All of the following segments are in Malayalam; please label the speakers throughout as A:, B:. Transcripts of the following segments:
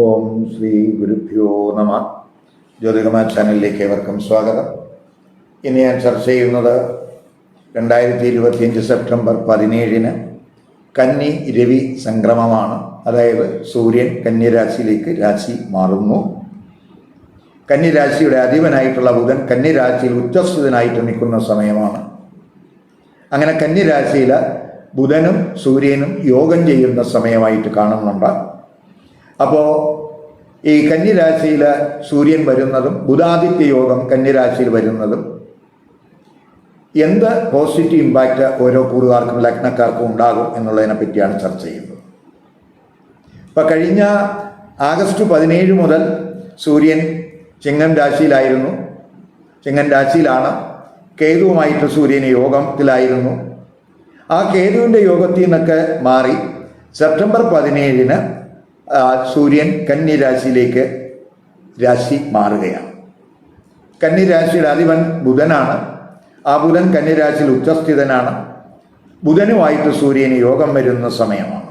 A: ഓം ശ്രീ ഗുരുഭ്യോ നമ. ജ്യോതികമ ചാനലിലേക്ക് ഏവർക്കും സ്വാഗതം. ഇന്ന് ഞാൻ ചർച്ച ചെയ്യുന്നത് രണ്ടായിരത്തി ഇരുപത്തിയഞ്ച് സെപ്റ്റംബർ പതിനേഴിന് കന്നി രവി സംക്രമമാണ്. അതായത് സൂര്യൻ കന്യരാശിയിലേക്ക് രാശി മാറുന്നു. കന്യരാശിയുടെ അധിപനായിട്ടുള്ള ബുധൻ കന്യരാശിയിൽ ഉച്ചസ്ഥിതനായിട്ട് നിൽക്കുന്ന സമയമാണ്. അങ്ങനെ കന്യരാശിയിൽ ബുധനും സൂര്യനും യോഗം ചെയ്യുന്ന സമയമായിട്ട് കാണുന്നുണ്ട്. അപ്പോൾ ഈ കന്യരാശിയിൽ സൂര്യൻ വരുന്നതും ബുധാദിത്യ യോഗം കന്യരാശിയിൽ വരുന്നതും എന്ത് പോസിറ്റീവ് ഇമ്പാക്റ്റ് ഓരോ കൂറുകാർക്കും ലഗ്നക്കാർക്കും ഉണ്ടാകും എന്നുള്ളതിനെ പറ്റിയാണ് ചർച്ച ചെയ്യുന്നത്. ഇപ്പം കഴിഞ്ഞ ആഗസ്റ്റ് പതിനേഴ് മുതൽ സൂര്യൻ ചിങ്ങൻ രാശിയിലായിരുന്നു. ചിങ്ങൻ രാശിയിലാണ് കേതുവുമായിട്ട് സൂര്യൻ യോഗത്തിലായിരുന്നു. ആ കേതുവിന്റെ യോഗത്തിൽ നിന്നൊക്കെ മാറി സെപ്റ്റംബർ പതിനേഴിന് സൂര്യൻ കന്നി രാശിയിലേക്ക് രാശി മാറുകയാണ്. കന്നി രാശിയുടെ അധിപൻ ബുധനാണ്. ആ ബുധൻ കന്നി രാശിയിൽ ഉച്ചസ്ഥിതനാണ്. ബുധനുമായിട്ട് സൂര്യന് യോഗം വരുന്ന സമയമാണ്.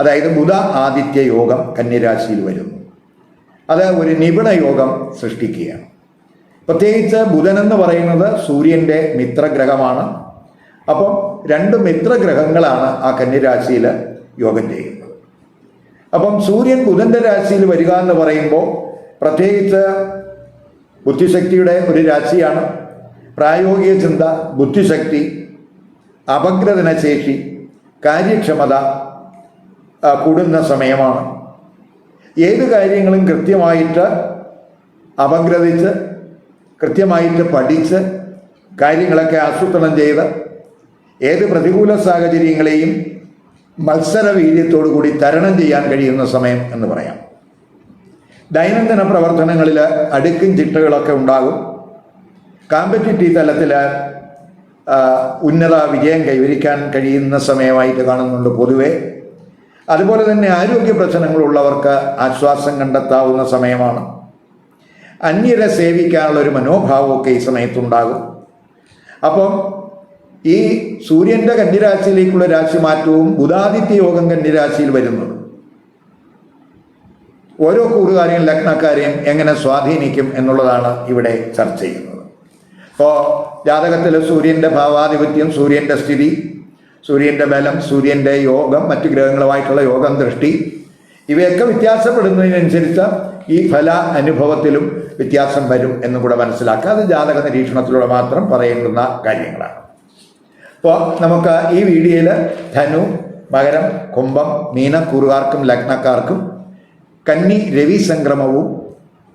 A: അതായത് ബുധ ആദിത്യ യോഗം കന്യരാശിയിൽ വരുന്നു അത് ഒരു നിപുണ യോഗം സൃഷ്ടിക്കുകയാണ്. പ്രത്യേകിച്ച് ബുധൻ എന്ന് പറയുന്നത് സൂര്യന്റെ മിത്രഗ്രഹമാണ്. അപ്പം രണ്ട് മിത്രഗ്രഹങ്ങളാണ് ആ കന്യരാശിയിൽ യോഗം ചെയ്യുന്നത്. അപ്പം സൂര്യൻ ബുധന്റെ രാശിയിൽ വരിക എന്ന് പറയുമ്പോൾ പ്രത്യേകിച്ച് ബുദ്ധിശക്തിയുടെ ഒരു രാശിയാണ്. പ്രായോഗിക ചിന്ത ബുദ്ധിശക്തി അപഗ്രഥന ശേഷി കാര്യക്ഷമത കൂടുന്ന സമയമാണ്. ഏത് കാര്യങ്ങളും കൃത്യമായിട്ട് അപഗ്രഥിച്ച് കൃത്യമായിട്ട് പഠിച്ച് കാര്യങ്ങളൊക്കെ ആസൂത്രണം ചെയ്ത് ഏത് പ്രതികൂല സാഹചര്യങ്ങളെയും മത്സര വീര്യത്തോടു കൂടി തരണം ചെയ്യാൻ കഴിയുന്ന സമയം എന്ന് പറയാം. ദൈനംദിന പ്രവർത്തനങ്ങളിൽ അടുക്കും ചിട്ടകളൊക്കെ ഉണ്ടാകും. കാമ്പറ്റിറ്റീവ് തലത്തിൽ ഉന്നത വിജയം കൈവരിക്കാൻ കഴിയുന്ന സമയമായിട്ട് കാണുന്നുണ്ട് പൊതുവെ. അതുപോലെ തന്നെ ആരോഗ്യ പ്രശ്നങ്ങളുള്ളവർക്ക് ആശ്വാസം കണ്ടെത്താവുന്ന സമയമാണ്. അന്യരെ സേവിക്കാനുള്ള ഒരു മനോഭാവമൊക്കെ ഈ സമയത്തുണ്ടാകും. അപ്പം ഈ സൂര്യന്റെ കന്യരാശിയിലേക്കുള്ള രാശിമാറ്റവും ബുധാദിത്യ യോഗം കന്യരാശിയിൽ വരുന്നത് ഓരോ കൂറുകാരെയും ലഗ്നക്കാരെയും എങ്ങനെ സ്വാധീനിക്കും എന്നുള്ളതാണ് ഇവിടെ ചർച്ച ചെയ്യുന്നത്. ഇപ്പോൾ ജാതകത്തിൽ സൂര്യന്റെ ഭാവാധിപത്യം സൂര്യന്റെ സ്ഥിതി സൂര്യന്റെ ബലം സൂര്യന്റെ യോഗം മറ്റു ഗ്രഹങ്ങളുമായിട്ടുള്ള യോഗം ദൃഷ്ടി ഇവയൊക്കെ വ്യത്യാസപ്പെടുന്നതിനനുസരിച്ച് ഈ ഫല അനുഭവത്തിലും വ്യത്യാസം വരും എന്നും കൂടെ മനസ്സിലാക്കുക. അത് ജാതക നിരീക്ഷണത്തിലൂടെ മാത്രം പറയേണ്ടുന്ന കാര്യങ്ങളാണ്. അപ്പോൾ നമുക്ക് ഈ വീഡിയോയിൽ ധനു മകരം കുംഭം മീന കൂറുകാർക്കും ലഗ്നക്കാർക്കും കന്നി രവി സംക്രമവും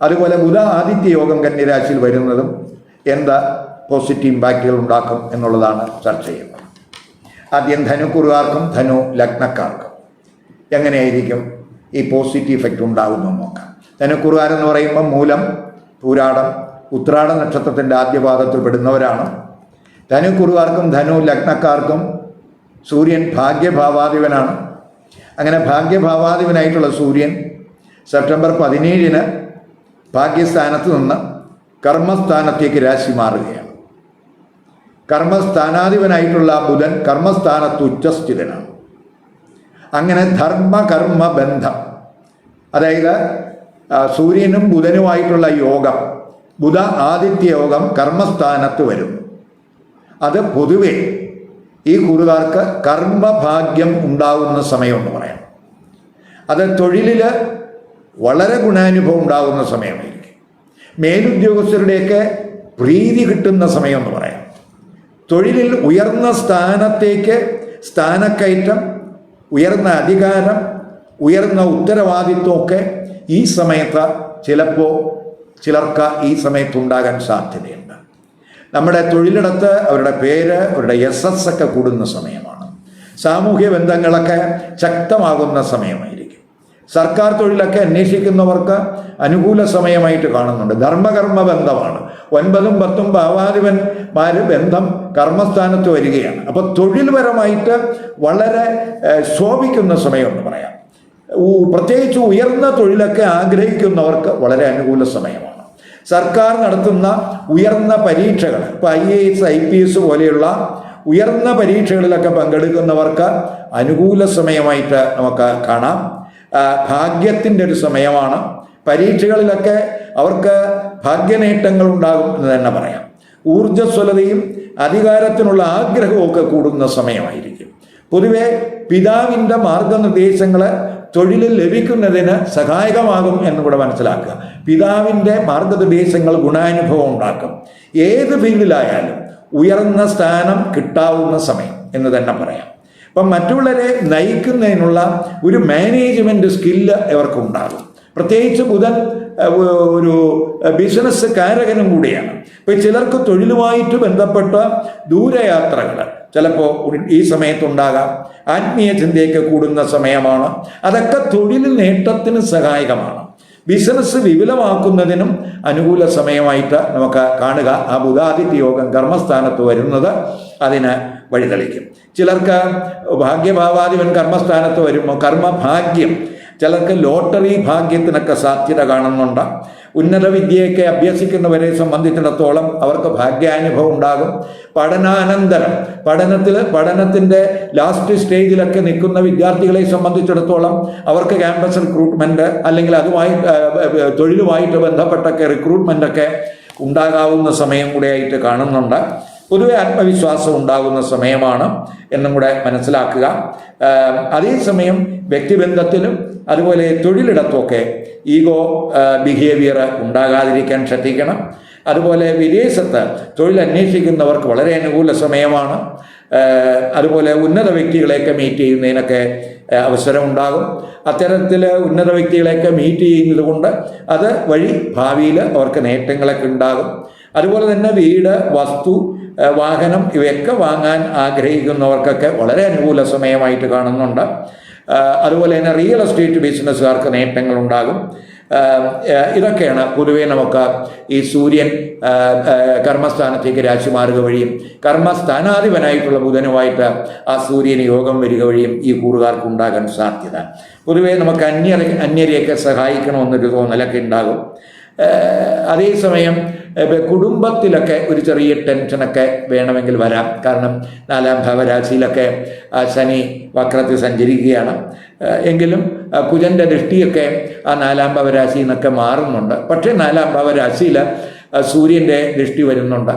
A: അതുപോലെ ബുധ ആദിത്യ യോഗം കന്യരാശിയിൽ വരുന്നതും എന്താ പോസിറ്റീവ് ഇമ്പാക്റ്റുകൾ ഉണ്ടാക്കും എന്നുള്ളതാണ് ചർച്ച ചെയ്യുന്നത്. ആദ്യം ധനു കുറുകാർക്കും ധനു ലഗ്നക്കാർക്കും. എങ്ങനെയായിരിക്കും ഈ പോസിറ്റീവ് ഇഫക്റ്റ് ഉണ്ടാകുന്ന നോക്കാം. ധനുക്കുറുകാരെന്ന് പറയുമ്പോൾ മൂലം പൂരാടം ഉത്രാട നക്ഷത്രത്തിന്റെ ആദ്യപാദത്തിൽ പെടുന്നവരാണ്. ധനുക്കുറുകാർക്കും ധനു ലഗ്നക്കാർക്കും സൂര്യൻ ഭാഗ്യഭാവാധിപനാണ്. അങ്ങനെ ഭാഗ്യഭാവാധിപനായിട്ടുള്ള സൂര്യൻ സെപ്റ്റംബർ പതിനേഴിന് ഭാഗ്യസ്ഥാനത്ത് നിന്ന് കർമ്മസ്ഥാനത്തേക്ക് രാശി മാറുകയാണ്. കർമ്മസ്ഥാനാധിപനായിട്ടുള്ള ബുധൻ കർമ്മസ്ഥാനത്ത് ഉച്ചസ്ഥിതനാണ്. അങ്ങനെ ധർമ്മകർമ്മ ബന്ധം അതായത് സൂര്യനും ബുധനുമായിട്ടുള്ള യോഗം ബുധ ആദിത്യ യോഗം കർമ്മസ്ഥാനത്ത് വരുന്നു അത് പൊതുവെ ഈ കുറുകാർക്ക് കർമ്മഭാഗ്യം ഉണ്ടാകുന്ന സമയമെന്ന് പറയാം. അത് തൊഴിലിൽ വളരെ ഗുണാനുഭവം ഉണ്ടാകുന്ന സമയമായിരിക്കും. മേലുദ്യോഗസ്ഥരുടെയൊക്കെ പ്രീതി കിട്ടുന്ന സമയമെന്ന് പറയാം. തൊഴിലിൽ ഉയർന്ന സ്ഥാനത്തേക്ക് സ്ഥാനക്കയറ്റം ഉയർന്ന അധികാരം ഉയർന്ന ഉത്തരവാദിത്വമൊക്കെ ഈ സമയത്ത് ചിലപ്പോൾ ചിലർക്ക് ഈ സമയത്ത് ഉണ്ടാകാൻ സാധ്യതയുണ്ട്. നമ്മുടെ തൊഴിലിടത്ത് അവരുടെ പേര് അവരുടെ എസ് എസ് ഒക്കെ കൂടുന്ന സമയമാണ്. സാമൂഹ്യ ബന്ധങ്ങളൊക്കെ ശക്തമാകുന്ന സമയമായിരിക്കും. സർക്കാർ തൊഴിലൊക്കെ അന്വേഷിക്കുന്നവർക്ക് അനുകൂല സമയമായിട്ട് കാണുന്നുണ്ട്. ധർമ്മകർമ്മ ബന്ധമാണ്. ഒൻപതും പത്തും ഭാവാധിപന്മാര് ബന്ധം കർമ്മസ്ഥാനത്ത് വരികയാണ്. അപ്പോൾ തൊഴിൽപരമായിട്ട് വളരെ ശോഭിക്കുന്ന സമയമെന്ന് പറയാം. പ്രത്യേകിച്ച് ഉയർന്ന തൊഴിലൊക്കെ ആഗ്രഹിക്കുന്നവർക്ക് വളരെ അനുകൂല സമയമാണ്. സർക്കാർ നടത്തുന്ന ഉയർന്ന പരീക്ഷകൾ ഇപ്പോൾ I A S I P S പോലെയുള്ള ഉയർന്ന പരീക്ഷകളിലൊക്കെ പങ്കെടുക്കുന്നവർക്ക് അനുകൂല സമയമായിട്ട് നമുക്ക് കാണാം. ഭാഗ്യത്തിന്റെ ഒരു സമയമാണ്. പരീക്ഷകളിലൊക്കെ അവർക്ക് ഭാഗ്യനേട്ടങ്ങൾ ഉണ്ടാകും എന്ന് തന്നെ പറയാം. ഊർജസ്വലതയും അധികാരത്തിനുള്ള ആഗ്രഹവും ഒക്കെ കൂടുന്ന സമയമായിരിക്കും. പൊതുവെ പിതാവിന്റെ മാർഗനിർദ്ദേശങ്ങൾ തൊഴിലിൽ ലഭിക്കുന്നതിന് സഹായകമാകും എന്ന് കൂടെ മനസ്സിലാക്കുക. പിതാവിന്റെ മാർഗനിർദ്ദേശങ്ങൾ ഗുണാനുഭവം ഉണ്ടാക്കും. ഏത് ഫീൽഡിലായാലും ഉയർന്ന സ്ഥാനം കിട്ടാവുന്ന സമയം എന്ന് തന്നെ പറയാം. അപ്പം മറ്റുള്ളവരെ നയിക്കുന്നതിനുള്ള ഒരു മാനേജ്മെന്റ് സ്കില്ല് ഇവർക്ക് ഉണ്ടാകും പ്രത്യേകിച്ച് ബുധൻ ഒരു ബിസിനസ് കാരകനും കൂടിയാണ്. ഇപ്പൊ ചിലർക്ക് തൊഴിലുമായിട്ട് ബന്ധപ്പെട്ട ദൂരയാത്രകൾ ചിലപ്പോൾ ഈ സമയത്തുണ്ടാകാം. ആത്മീയ ചിന്തയൊക്കെ കൂടുന്ന സമയമാണ്. അതൊക്കെ തൊഴിൽ നേട്ടത്തിന് സഹായകമാണ്. ബിസിനസ് വിപുലമാക്കുന്നതിനും അനുകൂല സമയമായിട്ട് നമുക്ക് കാണുക. ആ ബുധാദിത്യ യോഗം കർമ്മസ്ഥാനത്ത് വരുന്നത് അതിന് വഴിതെളിക്കും. ചിലർക്ക് ഭാഗ്യഭാവാധിപൻ കർമ്മസ്ഥാനത്ത് വരുമ്പോൾ കർമ്മഭാഗ്യം ചിലർക്ക് ലോട്ടറി ഭാഗ്യത്തിനൊക്കെ സാധ്യത കാണുന്നുണ്ട്. ഉന്നത വിദ്യയൊക്കെ അഭ്യസിക്കുന്നവരെ സംബന്ധിച്ചിടത്തോളം അവർക്ക് ഭാഗ്യാനുഭവം ഉണ്ടാകും. പഠനാനന്തരം പഠനത്തിൽ പഠനത്തിന്റെ ലാസ്റ്റ് സ്റ്റേജിലൊക്കെ നിൽക്കുന്ന വിദ്യാർത്ഥികളെ സംബന്ധിച്ചിടത്തോളം അവർക്ക് ക്യാമ്പസ് റിക്രൂട്ട്മെന്റ് അല്ലെങ്കിൽ അതുമായി തൊഴിലുമായിട്ട് ബന്ധപ്പെട്ടൊക്കെ റിക്രൂട്ട്മെന്റൊക്കെ ഉണ്ടാകാവുന്ന സമയം കൂടെയായിട്ട് കാണുന്നുണ്ട്. പൊതുവെ ആത്മവിശ്വാസം ഉണ്ടാകുന്ന സമയമാണ് എന്നും കൂടെ മനസ്സിലാക്കുക. അതേസമയം വ്യക്തിബന്ധത്തിലും അതുപോലെ തൊഴിലിടത്തുമൊക്കെ ഈഗോ ബിഹേവിയർ ഉണ്ടാകാതിരിക്കാൻ ശ്രദ്ധിക്കണം. അതുപോലെ വിദേശത്ത് തൊഴിൽ അന്വേഷിക്കുന്നവർക്ക് വളരെ അനുകൂല സമയമാണ്. അതുപോലെ ഉന്നത വ്യക്തികളെയൊക്കെ മീറ്റ് ചെയ്യുന്നതിനൊക്കെ അവസരമുണ്ടാകും. അത്തരത്തിൽ ഉന്നത വ്യക്തികളെയൊക്കെ മീറ്റ് ചെയ്യുന്നത് കൊണ്ട് അത് വഴി ഭാവിയിൽ അവർക്ക് നേട്ടങ്ങളൊക്കെ ഉണ്ടാകും. അതുപോലെ തന്നെ വീട് വസ്തു വാഹനം ഇവയൊക്കെ വാങ്ങാൻ ആഗ്രഹിക്കുന്നവർക്കൊക്കെ വളരെ അനുകൂല സമയമായിട്ട് കാണുന്നുണ്ട്. അതുപോലെ തന്നെ റിയൽ എസ്റ്റേറ്റ് ബിസിനസ്സുകാർക്ക് നേട്ടങ്ങൾ ഉണ്ടാകും ഇതൊക്കെയാണ് പൊതുവേ നമുക്ക് ഈ സൂര്യൻ കർമ്മസ്ഥാനത്തേക്ക് രാശി മാറുക വഴിയും കർമ്മസ്ഥാനാധിപനായിട്ടുള്ള ബുധനുമായിട്ട് ആ സൂര്യന് യോഗം വരിക വഴിയും ഈ കൂറുകാർക്ക് ഉണ്ടാകാൻ സാധ്യത. പൊതുവേ നമുക്ക് അന്യ അന്യരെയൊക്കെ സഹായിക്കണമെന്നൊരു തോന്നലൊക്കെ ഉണ്ടാകും. അതേസമയം കുടുംബത്തിലൊക്കെ ഒരു ചെറിയ ടെൻഷനൊക്കെ വേണമെങ്കിൽ വരാം. കാരണം നാലാം ഭാവരാശിയിലൊക്കെ ശനി വക്രത്തിൽ സഞ്ചരിക്കുകയാണ്. എങ്കിലും കുജന്റെ ദൃഷ്ടിയൊക്കെ ആ നാലാം ഭാവരാശിയിൽ നിന്നൊക്കെ മാറുന്നുണ്ട്. പക്ഷേ നാലാം ഭാവരാശിയിൽ സൂര്യന്റെ ദൃഷ്ടി വരുന്നുണ്ട്.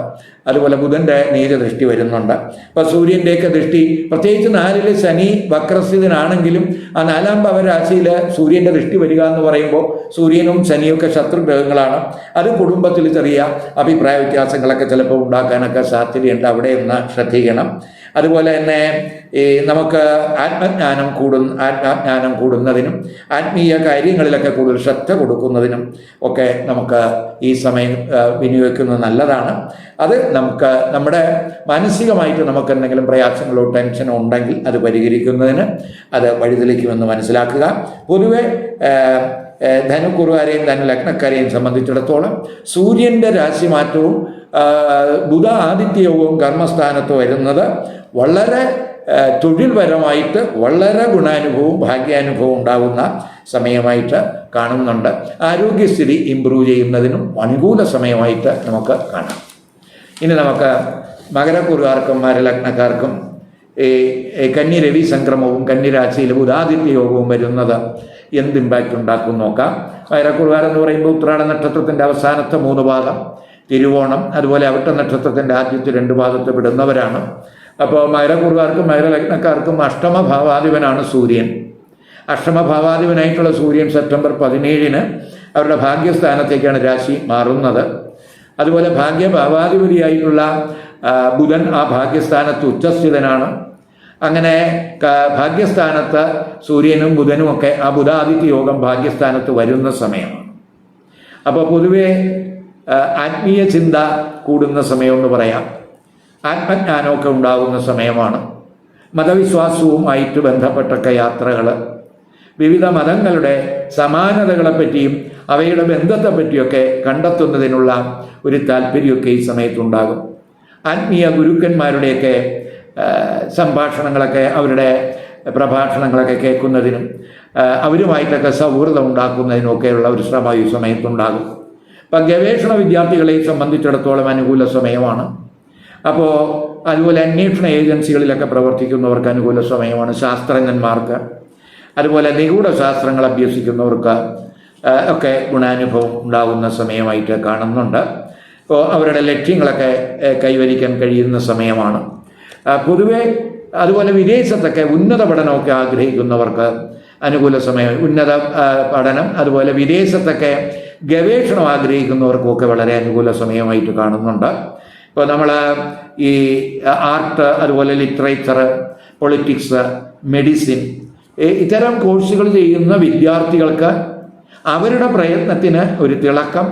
A: അതുപോലെ ബുധന്റെ നീചദൃഷ്ടി വരുന്നുണ്ട്. അപ്പോൾ സൂര്യന്റെയൊക്കെ ദൃഷ്ടി പ്രത്യേകിച്ച് നാലിൽ ശനി വക്രസ്ഥിതനാണെങ്കിലും ആ നാലാം ഭവരാശിയിൽ സൂര്യന്റെ ദൃഷ്ടി വരിക എന്ന് പറയുമ്പോൾ സൂര്യനും ശനിയും ഒക്കെ ശത്രുഗ്രഹങ്ങളാണ്. അത് കുടുംബത്തിൽ ചെറിയ അഭിപ്രായ വ്യത്യാസങ്ങളൊക്കെ ചിലപ്പോൾ ഉണ്ടാക്കാനൊക്കെ സാധ്യതയുണ്ട്. അവിടെ ഒന്ന് ശ്രദ്ധിക്കണം. അതുപോലെ തന്നെ ഈ നമുക്ക് ആത്മജ്ഞാനം കൂടുന്ന ആത്മജ്ഞാനം കൂടുന്നതിനും ആത്മീയ കാര്യങ്ങളിലൊക്കെ കൂടുതൽ ശ്രദ്ധ കൊടുക്കുന്നതിനും ഒക്കെ നമുക്ക് ഈ സമയം വിനിയോഗിക്കുന്നത് നല്ലതാണ്. അത് നമുക്ക് നമ്മുടെ മാനസികമായിട്ട് നമുക്ക് എന്തെങ്കിലും പ്രയാസങ്ങളോ ടെൻഷനോ ഉണ്ടെങ്കിൽ അത് പരിഹരിക്കുന്നതിന് അത് വഴിതെളിക്കുമെന്ന് മനസ്സിലാക്കുക. പൊതുവെ ധനുക്കുറുകാരെയും ധനു ലഗ്നക്കാരെയും സംബന്ധിച്ചിടത്തോളം സൂര്യന്റെ രാശിമാറ്റവും ബുധ ആദിത്യവും കർമ്മസ്ഥാനത്ത് വരുന്നത് വളരെ തൊഴിൽപരമായിട്ട് വളരെ ഗുണാനുഭവവും ഭാഗ്യാനുഭവവും ഉണ്ടാകുന്ന സമയമായിട്ട് കാണുന്നുണ്ട്. ആരോഗ്യസ്ഥിതി ഇമ്പ്രൂവ് ചെയ്യുന്നതിനും അനുകൂല സമയമായിട്ട് നമുക്ക് കാണാം. ഇനി നമുക്ക് മകരക്കുറുകാർക്കും മകരലഗ്നക്കാർക്കും ഈ കന്നി രവി സംക്രമവും കന്നിരാശിയിൽ ഉദാതിഥ്യ യോഗവും വരുന്നത് എന്ത് ഇമ്പാക്റ്റ് ഉണ്ടാക്കും നോക്കാം. മകരക്കുറുകാർ എന്ന് പറയുമ്പോൾ ഉത്രാട നക്ഷത്രത്തിന്റെ അവസാനത്തെ മൂന്ന് ഭാഗം തിരുവോണം അതുപോലെ അവിട്ട നക്ഷത്രത്തിന്റെ ആദ്യത്തെ രണ്ട് പാദത്തെ വിടുന്നവരാണ്. അപ്പോൾ മകരക്കുറുകാർക്കും മകരലഗ്നക്കാർക്കും അഷ്ടമഭാവാധിപനാണ് സൂര്യൻ. അഷ്ടമഭാവാധിപനായിട്ടുള്ള സൂര്യൻ സെപ്റ്റംബർ പതിനേഴിന് അവരുടെ ഭാഗ്യസ്ഥാനത്തേക്കാണ് രാശി മാറുന്നത്. അതുപോലെ ഭാഗ്യഭാവാധിപതിയായിട്ടുള്ള ബുധൻ ആ ഭാഗ്യസ്ഥാനത്ത് ഉച്ചസ്ഥിതനാണ്. അങ്ങനെ ഭാഗ്യസ്ഥാനത്ത് സൂര്യനും ബുധനും ഒക്കെ ആ ബുധാദിത്യ യോഗം ഭാഗ്യസ്ഥാനത്ത് വരുന്ന സമയമാണ് അപ്പോൾ പൊതുവേ ആത്മീയ ചിന്ത കൂടുന്ന സമയമെന്ന് പറയാം. ആത്മജ്ഞാനമൊക്കെ ഉണ്ടാകുന്ന സമയമാണ് മതവിശ്വാസവുമായിട്ട് ബന്ധപ്പെട്ടൊക്കെ യാത്രകൾ വിവിധ മതങ്ങളുടെ സമാനതകളെപ്പറ്റിയും അവയുടെ ബന്ധത്തെപ്പറ്റിയൊക്കെ കണ്ടെത്തുന്നതിനുള്ള ഒരു താല്പര്യമൊക്കെ ഈ സമയത്തുണ്ടാകും. ആത്മീയ ഗുരുക്കന്മാരുടെയൊക്കെ സംഭാഷണങ്ങളൊക്കെ അവരുടെ പ്രഭാഷണങ്ങളൊക്കെ കേൾക്കുന്നതിനും അവരുമായിട്ടൊക്കെ സൗഹൃദം ഉണ്ടാക്കുന്നതിനുമൊക്കെയുള്ള ഒരു ശ്രമം ഈ സമയത്തുണ്ടാകും. അപ്പം ഗവേഷണ വിദ്യാർത്ഥികളെ സംബന്ധിച്ചിടത്തോളം അനുകൂല സമയമാണ്. അപ്പോൾ അതുപോലെ അന്വേഷണ ഏജൻസികളിലൊക്കെ പ്രവർത്തിക്കുന്നവർക്ക് അനുകൂല സമയമാണ് ശാസ്ത്രജ്ഞന്മാർക്ക്. അതുപോലെ നിഗൂഢ ശാസ്ത്രങ്ങൾ അഭ്യസിക്കുന്നവർക്ക് ഒക്കെ ഗുണാനുഭവം ഉണ്ടാകുന്ന സമയമായിട്ട് കാണുന്നുണ്ട്. അപ്പോൾ അവരുടെ ലക്ഷ്യങ്ങളൊക്കെ കൈവരിക്കാൻ കഴിയുന്ന സമയമാണ്. പൊതുവെ അതുപോലെ വിദേശത്തൊക്കെ ഉന്നത പഠനമൊക്കെ ആഗ്രഹിക്കുന്നവർക്ക് അനുകൂല സമയം ഉന്നത പഠനം അതുപോലെ വിദേശത്തൊക്കെ ഗവേഷണം ആഗ്രഹിക്കുന്നവർക്കുമൊക്കെ വളരെ അനുകൂല സമയമായിട്ട് കാണുന്നുണ്ട്. ഇപ്പോൾ നമ്മൾ ഈ ആർട്ട് അതുപോലെ ലിറ്ററേച്ചർ പൊളിറ്റിക്സ് മെഡിസിൻ ഇത്തരം കോഴ്സുകൾ ചെയ്യുന്ന വിദ്യാർത്ഥികൾക്ക് അവരുടെ പ്രയത്നത്തിന് ഒരു തിളക്കം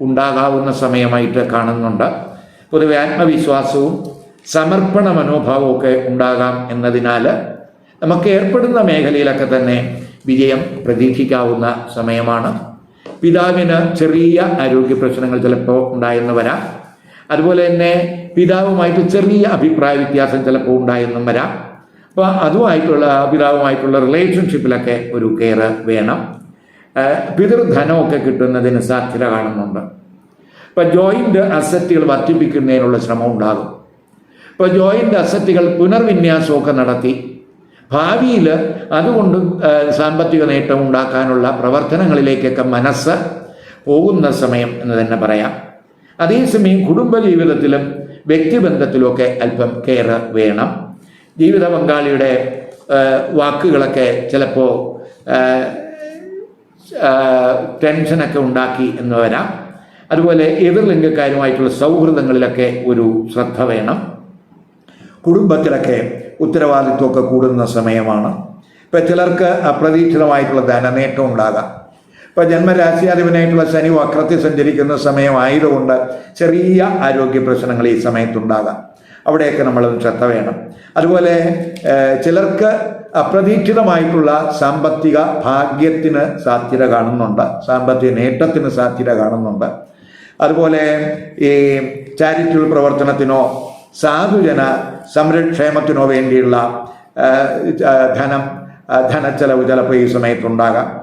A: ഉണ്ടാകാവുന്ന സമയമായിട്ട് കാണുന്നുണ്ട്. പൊതുവെ ആത്മവിശ്വാസവും സമർപ്പണ മനോഭാവവും ഒക്കെ ഉണ്ടാകാം എന്നതിനാൽ നമുക്ക് ഏർപ്പെടുന്ന മേഖലയിലൊക്കെ തന്നെ വിജയം പ്രതീക്ഷിക്കാവുന്ന സമയമാണ്. പിതാവിന് ചെറിയ ആരോഗ്യ പ്രശ്നങ്ങൾ ചിലപ്പോൾ ഉണ്ടായെന്ന് വരാം. അതുപോലെ തന്നെ പിതാവുമായിട്ട് ചെറിയ അഭിപ്രായ വ്യത്യാസം ചിലപ്പോൾ ഉണ്ടായെന്നും വരാം. അപ്പോൾ അതുമായിട്ടുള്ള പിതാവുമായിട്ടുള്ള റിലേഷൻഷിപ്പിലൊക്കെ ഒരു കെയർ വേണം. പിതൃധനമൊക്കെ കിട്ടുന്നതിന് സാധ്യത കാണുന്നുണ്ട്. ഇപ്പം ജോയിന്റ് അസറ്റുകൾ വർദ്ധിപ്പിക്കുന്നതിനുള്ള ശ്രമം ഉണ്ടാകും. ഇപ്പോൾ ജോയിന്റ് അസറ്റുകൾ പുനർവിന്യാസമൊക്കെ നടത്തി ഭാവിയിൽ അതുകൊണ്ട് സാമ്പത്തിക നേട്ടം ഉണ്ടാക്കാനുള്ള പ്രവർത്തനങ്ങളിലേക്കൊക്കെ മനസ്സ് പോകുന്ന സമയം എന്ന് തന്നെ പറയാം. അതേസമയം കുടുംബജീവിതത്തിലും വ്യക്തിബന്ധത്തിലുമൊക്കെ അല്പം കെയർ വേണം. ജീവിത പങ്കാളിയുടെ വാക്കുകളൊക്കെ ചിലപ്പോൾ ടെൻഷനൊക്കെ ഉണ്ടാക്കി എന്ന് വരാം. അതുപോലെ എതിർലിംഗക്കാരുമായിട്ടുള്ള സൗഹൃദങ്ങളിലൊക്കെ ഒരു ശ്രദ്ധ വേണം. കുടുംബത്തിലൊക്കെ ഉത്തരവാദിത്വമൊക്കെ കൂടുന്ന സമയമാണ്. ഇപ്പം ചിലർക്ക് അപ്രതീക്ഷിതമായിട്ടുള്ള ധനനേട്ടം ഉണ്ടാകാം. ഇപ്പം ജന്മരാശിയാധിപനായിട്ടുള്ള ശനി വക്രത്തിൽ സഞ്ചരിക്കുന്ന സമയമായതുകൊണ്ട് ചെറിയ ആരോഗ്യ പ്രശ്നങ്ങൾ ഈ സമയത്തുണ്ടാകാം. അവിടെയൊക്കെ നമ്മൾ ശ്രദ്ധ വേണം. അതുപോലെ ചിലർക്ക് അപ്രതീക്ഷിതമായിട്ടുള്ള സാമ്പത്തിക ഭാഗ്യത്തിന് സാധ്യത കാണുന്നുണ്ട്. സാമ്പത്തിക നേട്ടത്തിന് സാധ്യത കാണുന്നുണ്ട്. അതുപോലെ ഈ ചാരിറ്റബിൾ പ്രവർത്തനത്തിനോ സാധുജന സംരക്ഷേമത്തിനോ വേണ്ടിയുള്ള ധനം ധനച്ചെലവ് ചിലപ്പോൾ ഈ സമയത്തുണ്ടാകാം.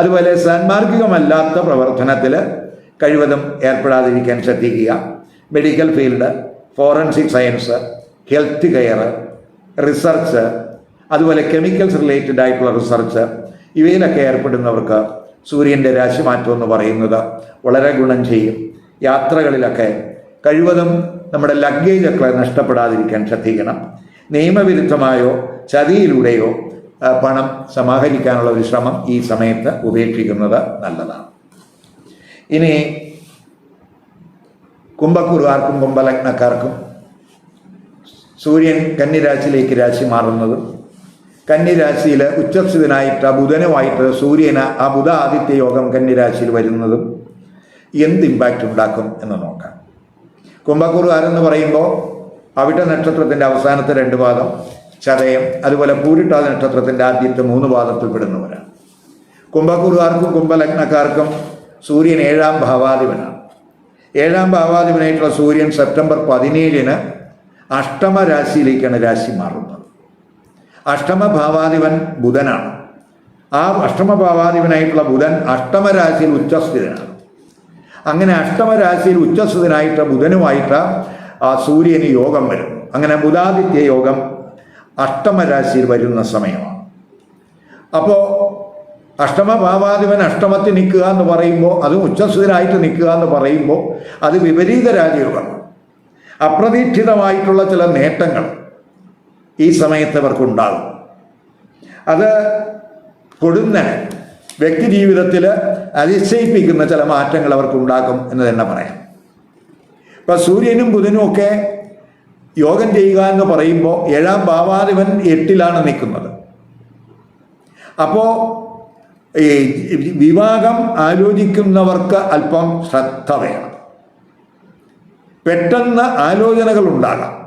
A: അതുപോലെ സാൻമാർഗികമല്ലാത്ത പ്രവർത്തനത്തിൽ കഴിവതും ഏർപ്പെടാതിരിക്കാൻ ശ്രദ്ധിക്കുക. Medical field forensic science health care research അതുപോലെ കെമിക്കൽസ് റിലേറ്റഡ് ആയിട്ടുള്ള റിസർച്ച് ഇവയിലൊക്കെ ഏർപ്പെടുന്നവർക്ക് സൂര്യന്റെ രാശിമാറ്റം എന്ന് പറയുന്നത് വളരെ ഗുണം ചെയ്യും. യാത്രകളിലൊക്കെ കഴിവതും നമ്മുടെ ലഗേജൊക്കെ നഷ്ടപ്പെടാതിരിക്കാൻ ശ്രദ്ധിക്കണം. നിയമവിരുദ്ധമായോ ചതിയിലൂടെയോ പണം സമാഹരിക്കാനുള്ള ഒരു ശ്രമം ഈ സമയത്ത് ഉപേക്ഷിക്കുന്നത് നല്ലതാണ്. ഇനി കുംഭക്കുറുകാർക്കും കുംഭലഗ്നക്കാർക്കും സൂര്യൻ കന്നിരാശിയിലേക്ക് രാശി മാറുന്നതും കന്നിരാശിയിൽ ഉച്ചസ്ഥിതനായിട്ട് ബുധനുമായിട്ട് സൂര്യന് ആ ബുധ ആദിത്യ യോഗം കന്നിരാശിയിൽ വരുന്നതും എന്ത് ഇമ്പാക്റ്റ് ഉണ്ടാക്കും എന്ന് നോക്കാം. കുംഭക്കുറുകാരെന്ന് പറയുമ്പോൾ അവിട്ട നക്ഷത്രത്തിന്റെ അവസാനത്തെ രണ്ട് പാദം ചതയം അതുപോലെ പൂരിട്ടാത നക്ഷത്രത്തിന്റെ ആദ്യത്തെ മൂന്ന് പാദത്തിൽ പെടുന്നവരാണ്. കുംഭക്കുറുകാർക്കും കുംഭലഗ്നക്കാർക്കും സൂര്യൻ ഏഴാം ഭാവാധിപനാണ്. ഏഴാം ഭാവാധിപനായിട്ടുള്ള സൂര്യൻ സെപ്റ്റംബർ പതിനേഴിന് അഷ്ടമ രാശിയിലേക്കാണ് രാശി മാറുന്നത്. അഷ്ടമ ഭാവാധിപൻ ബുധനാണ്. ആ അഷ്ടമ ഭാവാധിപനായിട്ടുള്ള ബുധൻ അഷ്ടമ രാശിയിൽ ഉച്ചസ്ഥിതനാണ്. അങ്ങനെ അഷ്ടമ രാശിയിൽ ഉച്ചസ്ഥിതനായിട്ട് ബുധനുമായിട്ട് സൂര്യന് യോഗം വരും. അങ്ങനെ ബുധാദിത്യ യോഗം അഷ്ടമ രാശിയിൽ വരുന്ന സമയമാണ്. അപ്പോൾ അഷ്ടമ ഭാവാധിപൻ അഷ്ടമത്തിൽ നിൽക്കുക എന്ന് പറയുമ്പോൾ അത് ഉച്ചസ്ഥിതനായിട്ട് നിൽക്കുക എന്ന് പറയുമ്പോൾ അത് വിപരീത രാജയോഗമാണ് അപ്രതീക്ഷിതമായിട്ടുള്ള ചില നേട്ടങ്ങൾ ഈ സമയത്ത് അവർക്കുണ്ടാകും. അത് കൊടുന്ന വ്യക്തി ജീവിതത്തിൽ അതിശയിപ്പിക്കുന്ന ചില മാറ്റങ്ങൾ അവർക്കുണ്ടാക്കും എന്ന് തന്നെ പറയാം. ഇപ്പം സൂര്യനും ബുധനും ഒക്കെ യോഗം ചെയ്യുക എന്ന് പറയുമ്പോൾ ഏഴാം ഭാവാധിപൻ എട്ടിലാണ് നിൽക്കുന്നത്. അപ്പോൾ ഈ വിവാഹം ആലോചിക്കുന്നവർക്ക് അല്പം ശ്രദ്ധ വേണം. പെട്ടെന്ന് ആലോചനകൾ ഉണ്ടാകാം.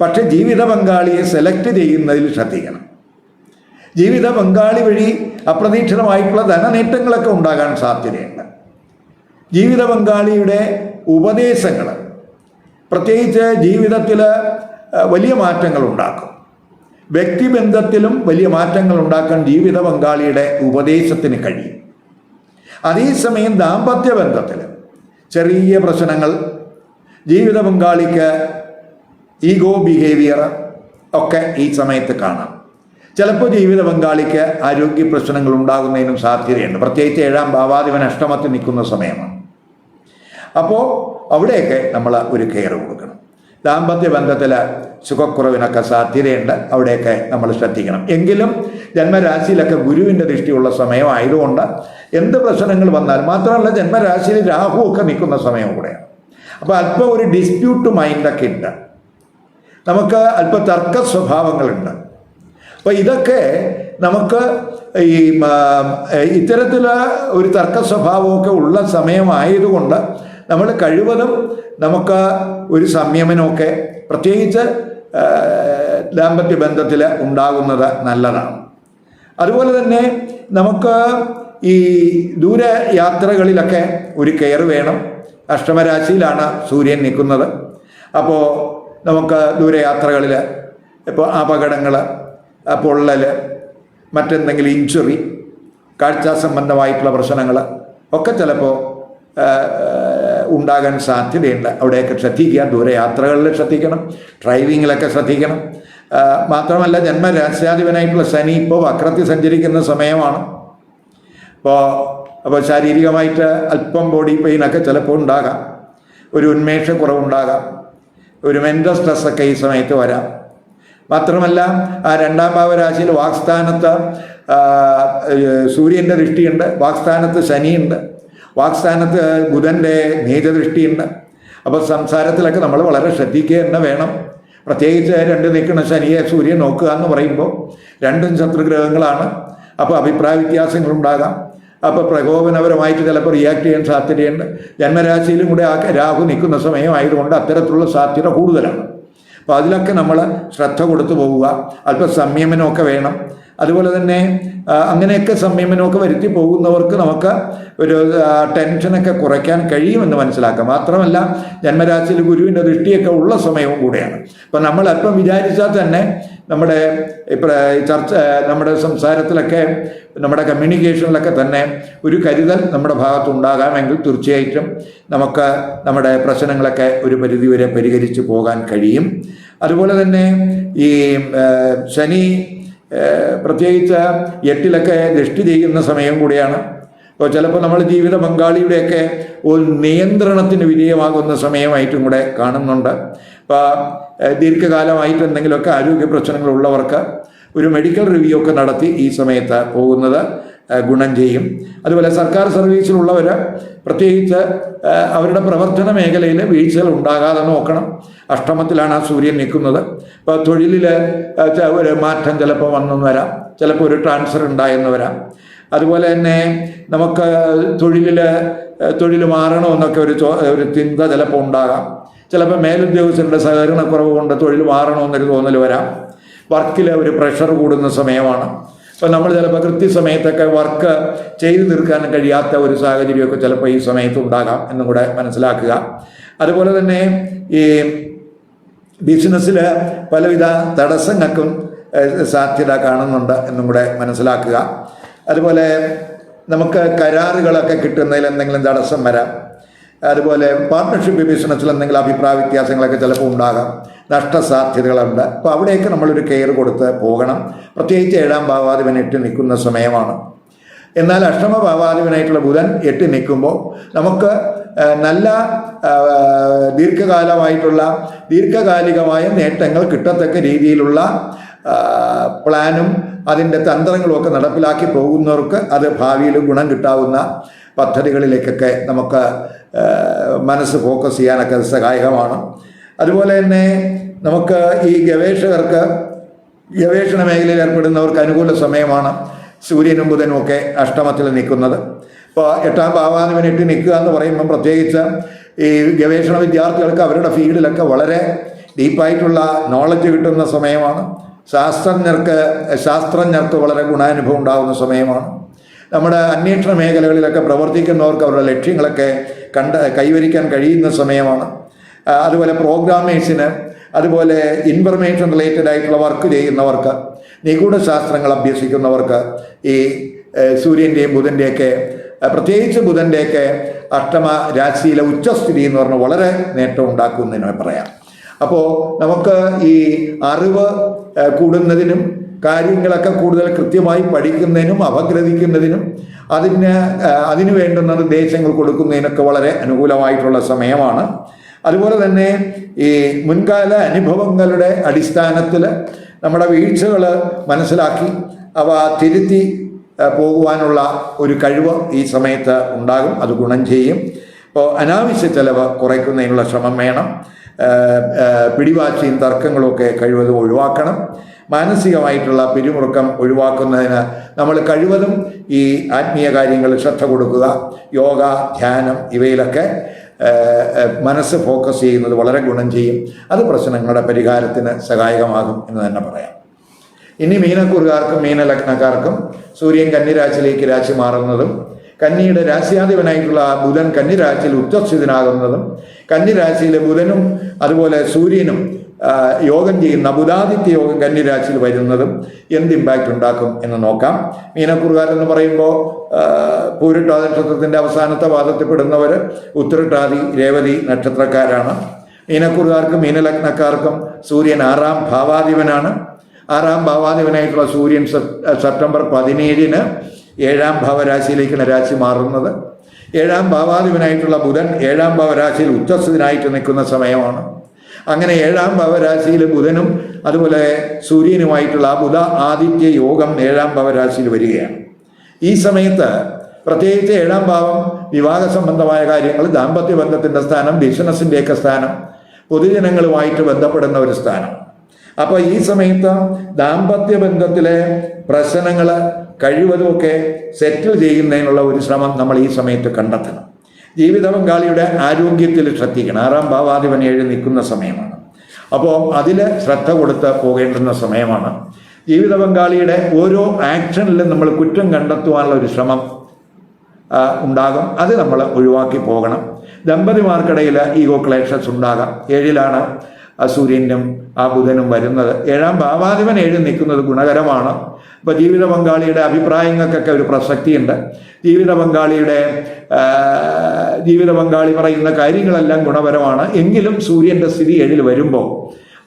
A: പക്ഷെ ജീവിത പങ്കാളിയെ സെലക്ട് ചെയ്യുന്നതിൽ ശ്രദ്ധിക്കണം. ജീവിത പങ്കാളി വഴി അപ്രതീക്ഷിതമായിട്ടുള്ള ധനനേട്ടങ്ങളൊക്കെ ഉണ്ടാകാൻ സാധ്യതയുണ്ട്. ജീവിത പങ്കാളിയുടെ ഉപദേശങ്ങൾ പ്രത്യേകിച്ച് ജീവിതത്തിൽ വലിയ മാറ്റങ്ങൾ ഉണ്ടാക്കും. വ്യക്തിബന്ധത്തിലും വലിയ മാറ്റങ്ങൾ ഉണ്ടാക്കാൻ ജീവിത പങ്കാളിയുടെ ഉപദേശത്തിന് കഴിയും. അതേസമയം ദാമ്പത്യ ബന്ധത്തിൽ ചെറിയ പ്രശ്നങ്ങൾ ജീവിത പങ്കാളിക്ക് ഈഗോ ബിഹേവിയർ ഒക്കെ ഈ സമയത്ത് കാണാം. ചിലപ്പോൾ ജീവിത പങ്കാളിക്ക് ആരോഗ്യ പ്രശ്നങ്ങൾ ഉണ്ടാകുന്നതിനും സാധ്യതയുണ്ട്. പ്രത്യേകിച്ച് ഏഴാം ഭാവാധിപൻ അഷ്ടമത്തിൽ നിൽക്കുന്ന സമയമാണ്. അപ്പോൾ അവിടെയൊക്കെ നമ്മൾ ഒരു കെയർ കൊടുക്കണം. ദാമ്പത്യ ബന്ധത്തിൽ സുഖക്കുറവിനൊക്കെ സാധ്യതയുണ്ട്. അവിടെയൊക്കെ നമ്മൾ ശ്രദ്ധിക്കണം. എങ്കിലും ജന്മരാശിയിലൊക്കെ ഗുരുവിന്റെ ദൃഷ്ടിയുള്ള സമയമായതുകൊണ്ട് എന്ത് പ്രശ്നങ്ങൾ വന്നാലും മാത്രമല്ല ജന്മരാശിയിൽ രാഹു ഒക്കെ നിൽക്കുന്ന സമയം കൂടെയാണ്. അപ്പോൾ അല്പം ഒരു ഡിസ്പ്യൂട്ട് മൈൻഡൊക്കെ ഉണ്ട്. നമുക്ക് അല്പം തർക്ക സ്വഭാവങ്ങളുണ്ട്. അപ്പോൾ ഇതൊക്കെ നമുക്ക് ഈ ഇത്തരത്തിലുള്ള ഒരു തർക്ക സ്വഭാവമൊക്കെ ഉള്ള സമയമായതുകൊണ്ട് നമ്മൾ കഴിവതും നമുക്ക് ഒരു സംയമനമൊക്കെ പ്രത്യേകിച്ച് ദാമ്പത്യ ബന്ധത്തിൽ ഉണ്ടാകുന്നത് നല്ലതാണ്. അതുപോലെ തന്നെ നമുക്ക് ഈ ദൂര യാത്രകളിലൊക്കെ ഒരു കെയർ വേണം. അഷ്ടമരാശിയിലാണ് സൂര്യൻ നിൽക്കുന്നത്. അപ്പോൾ നമുക്ക് ദൂരയാത്രകളിൽ ഇപ്പോൾ അപകടങ്ങൾ പൊള്ളൽ മറ്റെന്തെങ്കിലും ഇഞ്ചുറി കാഴ്ച സംബന്ധമായിട്ടുള്ള പ്രശ്നങ്ങൾ ഒക്കെ ചിലപ്പോൾ ഉണ്ടാകാൻ സാധ്യതയുണ്ട്. അവിടെയൊക്കെ ശ്രദ്ധിക്കുക. ദൂരയാത്രകളിൽ ശ്രദ്ധിക്കണം. ഡ്രൈവിങ്ങിലൊക്കെ ശ്രദ്ധിക്കണം. മാത്രമല്ല ജന്മരാശ്യാധിപനായിട്ടുള്ള ശനി ഇപ്പോൾ വക്രത്തിൽ സഞ്ചരിക്കുന്ന സമയമാണ്. അപ്പോൾ അപ്പോൾ ശാരീരികമായിട്ട് അല്പം ബോഡി പെയിനൊക്കെ ചിലപ്പോൾ ഉണ്ടാകാം. ഒരു ഉന്മേഷക്കുറവുണ്ടാകാം. ഒരു മെന്റൽ സ്ട്രെസ്സൊക്കെ ഈ സമയത്ത് വരാം. മാത്രമല്ല ആ രണ്ടാം ഭാവരാശിയിൽ വാക്സ്ഥാനത്ത് സൂര്യന്റെ ദൃഷ്ടിയുണ്ട്. വാക്സ്ഥാനത്ത് ശനിയുണ്ട്. വാക്സ്ഥാനത്ത് ബുധന്റെ നീചദൃഷ്ടിയുണ്ട്. അപ്പോൾ സംസാരത്തിലൊക്കെ നമ്മൾ വളരെ ശ്രദ്ധിക്കുക തന്നെ വേണം. പ്രത്യേകിച്ച് രണ്ട് നിൽക്കുന്ന ശനിയെ സൂര്യൻ നോക്കുക എന്ന് പറയുമ്പോൾ രണ്ടും ശത്രുഗ്രഹങ്ങളാണ്. അപ്പോൾ അഭിപ്രായ വ്യത്യാസങ്ങളുണ്ടാകാം. അപ്പോൾ പ്രകോപനപരമായിട്ട് ചിലപ്പോൾ റിയാക്ട് ചെയ്യാൻ സാധ്യതയുണ്ട്. ജന്മരാശിയിലും കൂടെ ആ രാഹു നിൽക്കുന്ന സമയമായതുകൊണ്ട് അത്തരത്തിലുള്ള സാധ്യത കൂടുതലാണ്. അപ്പോൾ അതിലൊക്കെ നമ്മൾ ശ്രദ്ധ കൊടുത്തു പോവുക. അല്പം സംയമനമൊക്കെ വേണം. അതുപോലെ തന്നെ അങ്ങനെയൊക്കെ സംയമനമൊക്കെ വരുത്തി പോകുന്നവർക്ക് നമുക്ക് ഒരു ടെൻഷനൊക്കെ കുറയ്ക്കാൻ കഴിയുമെന്ന് മനസ്സിലാക്കാം. മാത്രമല്ല ജന്മരാശിയിൽ ഗുരുവിന്റെ ദൃഷ്ടിയൊക്കെ ഉള്ള സമയവും കൂടെയാണ്. അപ്പം നമ്മൾ അല്പം വിചാരിച്ചാൽ തന്നെ നമ്മുടെ ഇപ്പം ചർച്ച നമ്മുടെ സംസാരത്തിലൊക്കെ നമ്മുടെ കമ്മ്യൂണിക്കേഷനിലൊക്കെ തന്നെ ഒരു കരുതൽ നമ്മുടെ ഭാഗത്തുണ്ടാകാമെങ്കിൽ തീർച്ചയായിട്ടും നമുക്ക് നമ്മുടെ പ്രശ്നങ്ങളൊക്കെ ഒരു പരിധിവരെ പരിഹരിച്ച് പോകാൻ കഴിയും. അതുപോലെ തന്നെ ഈ ശനി പ്രത്യേകിച്ച് എട്ടിലൊക്കെ ദൃഷ്ടി ചെയ്യുന്ന സമയം കൂടിയാണ്. അപ്പോൾ ചിലപ്പോൾ നമ്മൾ ജീവിത പങ്കാളിയുടെയൊക്കെ ഒരു നിയന്ത്രണത്തിന് വിധേയമാകുന്ന സമയമായിട്ടും കൂടെ കാണുന്നുണ്ട്. അപ്പോൾ ദീർഘകാലമായിട്ട് എന്തെങ്കിലുമൊക്കെ ആരോഗ്യ പ്രശ്നങ്ങളുള്ളവർക്ക് ഒരു മെഡിക്കൽ റിവ്യൂ ഒക്കെ നടത്തി ഈ സമയത്ത് പോകുന്നത്. ഗുണം ചെയ്യും. അതുപോലെ സർക്കാർ സർവീസിലുള്ളവർ പ്രത്യേകിച്ച് അവരുടെ പ്രവർത്തന മേഖലയിൽ വീഴ്ചകൾ ഉണ്ടാകാതെ നോക്കണം. അഷ്ടമത്തിലാണ് ആ സൂര്യൻ നിൽക്കുന്നത്. ഇപ്പോൾ തൊഴിലിൽ ഒരു മാറ്റം ചിലപ്പോൾ വന്നെന്ന് വരാം. ചിലപ്പോൾ ഒരു ട്രാൻസ്ഫർ ഉണ്ടായെന്ന് വരാം. അതുപോലെ തന്നെ നമുക്ക് തൊഴിലിൽ തൊഴിൽ മാറണമെന്നൊക്കെ ഒരു ഒരു ചിന്ത ചിലപ്പോൾ ഉണ്ടാകാം. ചിലപ്പോൾ മേലുദ്യോഗസ്ഥരുടെ സഹകരണക്കുറവ് കൊണ്ട് തൊഴിൽ മാറണമെന്നൊരു തോന്നൽ വരാം. വർക്കിൽ ഒരു പ്രഷർ കൂടുന്ന സമയമാണ്. അപ്പോൾ നമ്മൾ ചിലപ്പോൾ കൃത്യസമയത്തൊക്കെ വർക്ക് ചെയ്തു തീർക്കാൻ കഴിയാത്ത ഒരു സാഹചര്യമൊക്കെ ചിലപ്പോൾ ഈ സമയത്ത് ഉണ്ടാകാം എന്നും കൂടെ മനസ്സിലാക്കുക. അതുപോലെ തന്നെ ഈ ബിസിനസ്സിൽ പലവിധ തടസ്സങ്ങൾക്കും സാധ്യത കാണുന്നുണ്ട് എന്നും കൂടെ മനസ്സിലാക്കുക. അതുപോലെ നമുക്ക് കരാറുകളൊക്കെ കിട്ടുന്നതിൽ എന്തെങ്കിലും തടസ്സം വരാം. അതുപോലെ പാർട്ട്ണർഷിപ്പ് ബിസിനസ്സിൽ എന്തെങ്കിലും അഭിപ്രായ വ്യത്യാസങ്ങളൊക്കെ ചിലപ്പോൾ ഉണ്ടാകാം. നഷ്ടസാധ്യതകളുണ്ട്. അപ്പോൾ അവിടെയൊക്കെ നമ്മളൊരു കെയർ കൊടുത്ത് പോകണം. പ്രത്യേകിച്ച് ഏഴാം ഭാവാധിപൻ എട്ട് നിൽക്കുന്ന സമയമാണ്. എന്നാൽ അഷ്ടമ ഭാവാധിപനായിട്ടുള്ള ബുധൻ എട്ട് നിൽക്കുമ്പോൾ നമുക്ക് നല്ല ദീർഘകാലമായിട്ടുള്ള ദീർഘകാലികമായ നേട്ടങ്ങൾ കിട്ടത്തക്ക രീതിയിലുള്ള പ്ലാനും അതിന്റെ തന്ത്രങ്ങളും ഒക്കെ നടപ്പിലാക്കി പോകുന്നവർക്ക് അത് ഭാവിയിൽ ഗുണം കിട്ടാവുന്ന പദ്ധതികളിലേക്കൊക്കെ നമുക്ക് മനസ്സ് ഫോക്കസ് ചെയ്യാനൊക്കെ സഹായകമാണ്. അതുപോലെ തന്നെ നമുക്ക് ഈ ഗവേഷകർക്ക് ഗവേഷണ മേഖലയിൽ ഏർപ്പെടുന്നവർക്ക് അനുകൂല സമയമാണ് സൂര്യനും ബുധനും ഒക്കെ അഷ്ടമത്തിൽ നിൽക്കുന്നത്. ഇപ്പോൾ എട്ടാം ഭാവാധിപനിട്ട് നിൽക്കുക എന്ന് പറയുമ്പം പ്രത്യേകിച്ച് ഈ ഗവേഷണ വിദ്യാർത്ഥികൾക്ക് അവരുടെ ഫീൽഡിലൊക്കെ വളരെ ഡീപ്പായിട്ടുള്ള നോളജ് കിട്ടുന്ന സമയമാണ്. ശാസ്ത്രജ്ഞർക്ക് ശാസ്ത്രജ്ഞർക്ക് വളരെ ഗുണാനുഭവം ഉണ്ടാകുന്ന സമയമാണ്. നമ്മുടെ അന്വേഷണ മേഖലകളിലൊക്കെ പ്രവർത്തിക്കുന്നവർക്ക് അവരുടെ ലക്ഷ്യങ്ങളൊക്കെ കണ്ട് കൈവരിക്കാൻ കഴിയുന്ന സമയമാണ്. അതുപോലെ പ്രോഗ്രാമേഴ്സിന് അതുപോലെ ഇൻഫർമേഷൻ റിലേറ്റഡ് ആയിട്ടുള്ള വർക്ക് ചെയ്യുന്നവർക്ക് നിഗൂഢശാസ്ത്രങ്ങൾ അഭ്യസിക്കുന്നവർക്ക് ഈ സൂര്യന്റെയും ബുധന്റെയൊക്കെ പ്രത്യേകിച്ച് ബുധന്റെയൊക്കെ അഷ്ടമ രാശിയിലെ ഉച്ചസ്ഥിതി എന്ന് പറഞ്ഞാൽ വളരെ നേട്ടം ഉണ്ടാക്കുമെന്ന് പറയാം. അപ്പോൾ നമുക്ക് ഈ അറിവ് കൂടുന്നതിനും കാര്യങ്ങളൊക്കെ കൂടുതൽ കൃത്യമായി പഠിക്കുന്നതിനും അപഗ്രഥിക്കുന്നതിനും അതിനു അതിന് വേണ്ടുന്ന നിർദ്ദേശങ്ങൾ കൊടുക്കുന്നതിനൊക്കെ വളരെ അനുകൂലമായിട്ടുള്ള സമയമാണ്. അതുപോലെ തന്നെ ഈ മുൻകാല അനുഭവങ്ങളുടെ അടിസ്ഥാനത്തിൽ നമ്മുടെ വീഴ്ചകൾ മനസ്സിലാക്കി അവ തിരുത്തി പോകുവാനുള്ള ഒരു കഴിവ് ഈ സമയത്ത് ഉണ്ടാകും. അത് ഗുണം ചെയ്യും. ഇപ്പോൾ അനാവശ്യ ചെലവ് കുറയ്ക്കുന്നതിനുള്ള ശ്രമം വേണം. പിടിവാശിയും തർക്കങ്ങളൊക്കെ കഴിവതും ഒഴിവാക്കണം. മാനസികമായിട്ടുള്ള പിരിമുറുക്കം ഒഴിവാക്കുന്നതിന് നമ്മൾ കഴിവതും ഈ ആത്മീയ കാര്യങ്ങളിൽ ശ്രദ്ധ കൊടുക്കുക. യോഗ ധ്യാനം ഇവയിലൊക്കെ മനസ്സ് ഫോക്കസ് ചെയ്യുന്നത് വളരെ ഗുണം ചെയ്യും. അത് പ്രശ്നങ്ങളുടെ പരിഹാരത്തിന് സഹായകമാകും എന്ന് തന്നെ പറയാം. ഇനി മീനക്കൂറുകാർക്കും മീനലഗ്നക്കാർക്കും സൂര്യൻ കന്നിരാശിയിലേക്ക് രാശി മാറുന്നതും കന്നിയുടെ രാശ്യാധിപനായിട്ടുള്ള ആ ബുധൻ കന്നിരാശിയിൽ ഉച്ചസ്ഥിതനാകുന്നതും കന്നിരാശിയിലെ ബുധനും അതുപോലെ സൂര്യനും യോഗം ചെയ്യുന്ന ബുധാദിത്യ യോഗം കന്നിരാശിയിൽ വരുന്നതും എന്ത് ഇമ്പാക്റ്റ് ഉണ്ടാക്കും എന്ന് നോക്കാം. മീനക്കൂറുകാരെന്ന് പറയുമ്പോൾ പൂരിട്ടാതി നക്ഷത്രത്തിന്റെ അവസാനത്തെ വാദത്തിൽപ്പെടുന്നവർ ഉത്തരട്ടാതി രേവതി നക്ഷത്രക്കാരാണ്. മീനക്കുറുകാർക്കും മീനലഗ്നക്കാർക്കും സൂര്യൻ ആറാം ഭാവാധിപനാണ്. ആറാം ഭാവാധിപനായിട്ടുള്ള സൂര്യൻ സെപ്- സെപ്റ്റംബർ പതിനേഴിന് ഏഴാം ഭാവരാശിയിലേക്കാണ് രാശി മാറുന്നത്. ഏഴാം ഭാവാധിപനായിട്ടുള്ള ബുധൻ ഏഴാം ഭാവരാശിയിൽ ഉച്ചസ്ഥിതനായിട്ട് നിൽക്കുന്ന സമയമാണ്. അങ്ങനെ ഏഴാം ഭവരാശിയിൽ ബുധനും അതുപോലെ സൂര്യനുമായിട്ടുള്ള ബുധ ആദിത്യ യോഗം ഏഴാം ഭവരാശിയിൽ വരികയാണ്. ഈ സമയത്ത് പ്രത്യേകിച്ച് ഏഴാം ഭാവം വിവാഹ സംബന്ധമായ കാര്യങ്ങൾ ദാമ്പത്യ ബന്ധത്തിന്റെ സ്ഥാനം ബിസിനസ്സിന്റെയൊക്കെ സ്ഥാനം പൊതുജനങ്ങളുമായിട്ട് ബന്ധപ്പെടുന്ന ഒരു സ്ഥാനം. അപ്പോൾ ഈ സമയത്ത് ദാമ്പത്യ ബന്ധത്തിലെ പ്രശ്നങ്ങൾ കഴിവതുമൊക്കെ സെറ്റിൽ ചെയ്യുന്നതിനുള്ള ഒരു ശ്രമം നമ്മൾ ഈ സമയത്ത് കണ്ടെത്തണം. ജീവിത പങ്കാളിയുടെ ആരോഗ്യത്തിൽ ശ്രദ്ധിക്കണം. ആറാം ഭാവാധിപൻ ഏഴ് നിൽക്കുന്ന സമയമാണ്. അപ്പോൾ അതിൽ ശ്രദ്ധ കൊടുത്ത് പോകേണ്ടുന്ന സമയമാണ്. ജീവിത പങ്കാളിയുടെ ഓരോ ആക്ഷനിലും നമ്മൾ കുറ്റം കണ്ടെത്തുവാനുള്ള ഒരു ശ്രമം ഉണ്ടാകും. അത് നമ്മൾ ഒഴിവാക്കി പോകണം. ദമ്പതിമാർക്കിടയിൽ ഈഗോ ക്ലേഷസ് ഉണ്ടാകാം. ഏഴിലാണ് സൂര്യനും ആ ബുധനും വരുന്നത്. ഏഴാം ഭാവാധിപൻ ഏഴ് നിൽക്കുന്നത് ഗുണകരമാണ്. ഇപ്പോൾ ജീവിത പങ്കാളിയുടെ അഭിപ്രായങ്ങൾക്കൊക്കെ ഒരു പ്രസക്തിയുണ്ട്. ജീവിത പങ്കാളിയുടെ ജീവിത പങ്കാളി പറയുന്ന കാര്യങ്ങളെല്ലാം ഗുണപരമാണ്. എങ്കിലും സൂര്യന്റെ സ്ഥിതി ഏഴിൽ വരുമ്പോൾ